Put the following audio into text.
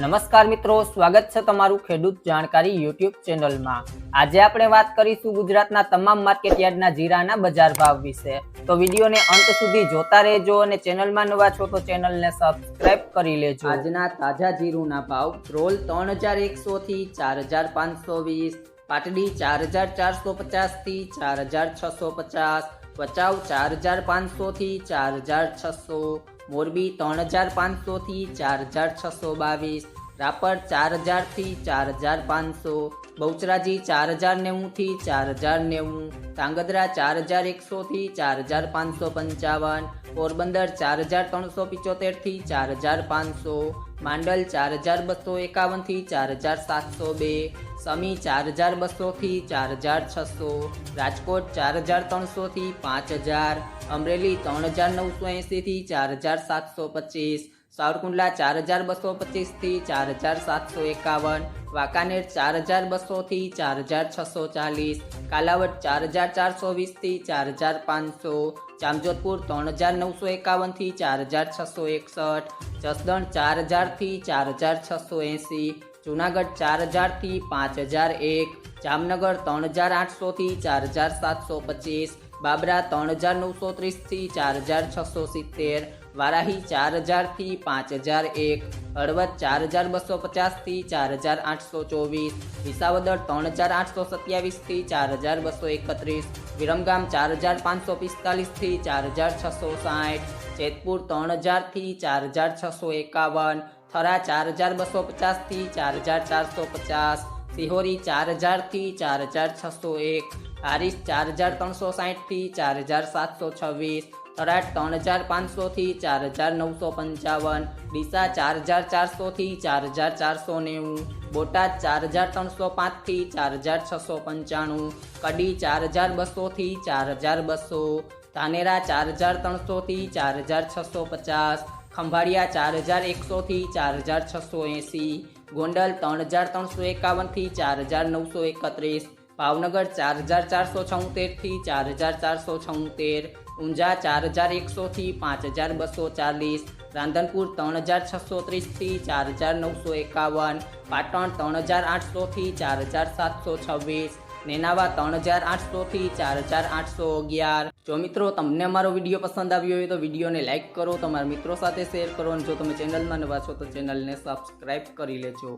નમસ્કાર મિત્રો, સ્વાગત છે તમારું ખેડૂત જાણકારી યુટ્યુબ ચેનલમાં. આજે આપણે વાત કરીશું ગુજરાતના તમામ માર્કેટ યાર્ડના જીરાના બજાર ભાવ વિશે. તો વિડીયોને અંત સુધી જોતા રહેજો અને ચેનલમાં નવા છો તો ચેનલને સબસ્ક્રાઇબ કરી લેજો. આજના તાજા જીરુના ભાવ, રોલ ત્રણ હજાર એકસો થી ચાર હજાર પાંચસો વીસ, પાટડી ચાર હજાર ચારસો પચાસથી ચાર હજાર છસો પચાસ ભચાઉ ચાર હજાર પાંચસો થી ચાર હજાર છસો. મોરબી ત્રણ હજાર પાંચસો થી ચાર હજાર છસો બાવીસ. રાપર ચાર હજારથી ચાર હજાર પાંચસો બહુચરાજી ચાર હજાર નેવું થી ચાર હજાર નેવું તાંગધ્રા ચાર હજાર એકસો થી ચાર હજાર પાંચસો પંચાવન પોરબંદર ચાર હજાર ત્રણસો પિચોતેરથી ચાર હજાર પાંચસો માંડલ ચાર હજાર બસો એકાવનથી ચાર હજાર સાતસો બે સમી ચાર હજાર બસો થી ચાર હજાર છસો રાજકોટ ચાર હજાર ત્રણસો થી પાંચ હજાર અમરેલી ત્રણ હજાર નવસો એંસી થી ચાર હજાર સાતસો પચીસ સાવરકુંડલા ચાર હજાર બસો પચીસથી ચાર હજાર સાતસો એકાવન વાંકાનેર ચાર હજાર બસોથી ચાર હજાર છસો ચાલીસ કાલાવડ ચાર હજાર ચારસો વીસથી ચાર હજાર પાંચસો જામજોધપુર ત્રણ હજાર નવસો એકાવનથી ચાર હજાર છસો એકસઠ જસદણ ચાર હજારથી ચાર હજાર છસો એંસી જુનાગઢ ચાર હજારથી પાંચ હજાર એક જામનગર ત્રણ હજાર આઠસોથી ચાર હજાર સાતસો પચીસ બાબરા ત્રણ હજાર નવસો ત્રીસથી ચાર હજાર છસો સિત્તેર વારાહી ચાર હજારથી પાંચ હજાર એક હળવદ ચાર હજાર બસો પચાસથી ચાર હજાર આઠસો ચોવીસ વિસાવદર ત્રણ હજાર આઠસો સત્યાવીસથી ચાર હજાર બસો એકત્રીસ વિરમગામ ચાર હજાર પાંચસો પિસ્તાલીસથી ચાર હજાર છસો સાઠ જેતપુર ત્રણ હજારથી ચાર હજાર છસો એકાવન થરા ચાર હજાર બસો પચાસથી ચાર હજાર ચારસો પચાસ સિહોરી ચાર હજારથી ચાર હજાર છસો એક હારીસ ચાર હજાર ત્રણસો સાઠથી ચાર હજાર સાતસો છવ્વીસ થરાદ ત્રણ હજાર પાંચસોથી ચાર હજાર નવસો પંચાવન ડીસા ચાર હજાર ચારસોથી ચાર હજાર ચારસો નેવું બોટાદ ચાર હજાર ત્રણસો પાંચથી ચાર હજાર છસો પંચાણું કડી ચાર હજાર બસોથી ચાર હજાર બસો ધાનેરા ચાર હજાર ત્રણસોથી ચાર હજાર છસો પચાસ ખંભાળિયા ચાર હજાર એકસોથી ચાર હજાર છસો એંસી ગોંડલ ત્રણ હજાર ત્રણસો એકાવનથી ચાર હજાર નવસો એકત્રીસ ભાવનગર ચાર હજાર ચારસો છોતેરથી ચાર હજાર ચારસો છોતેર, ઊંઝા ચાર હજાર એકસોથી પાંચ હજાર બસો ચાલીસ, રાંધનપુર ત્રણ હજાર છસો ત્રીસથી ચાર હજાર નવસો એકાવન, પાટણ ત્રણ હજાર આઠસોથી ચાર હજાર સાતસો છવ્વીસ, નેનાવા ત્રણ હજાર આઠસોથી ચાર હજાર આઠસો અગિયાર. જો મિત્રો તમને અમારો વીડિયો પસંદ આવ્યો હોય તો વિડીયોને લાઇક કરો, તમારા મિત્રો સાથે શેર કરો, અને જો તમે ચેનલમાં નવા છો તો ચેનલને સબસ્ક્રાઈબ કરી લેજો.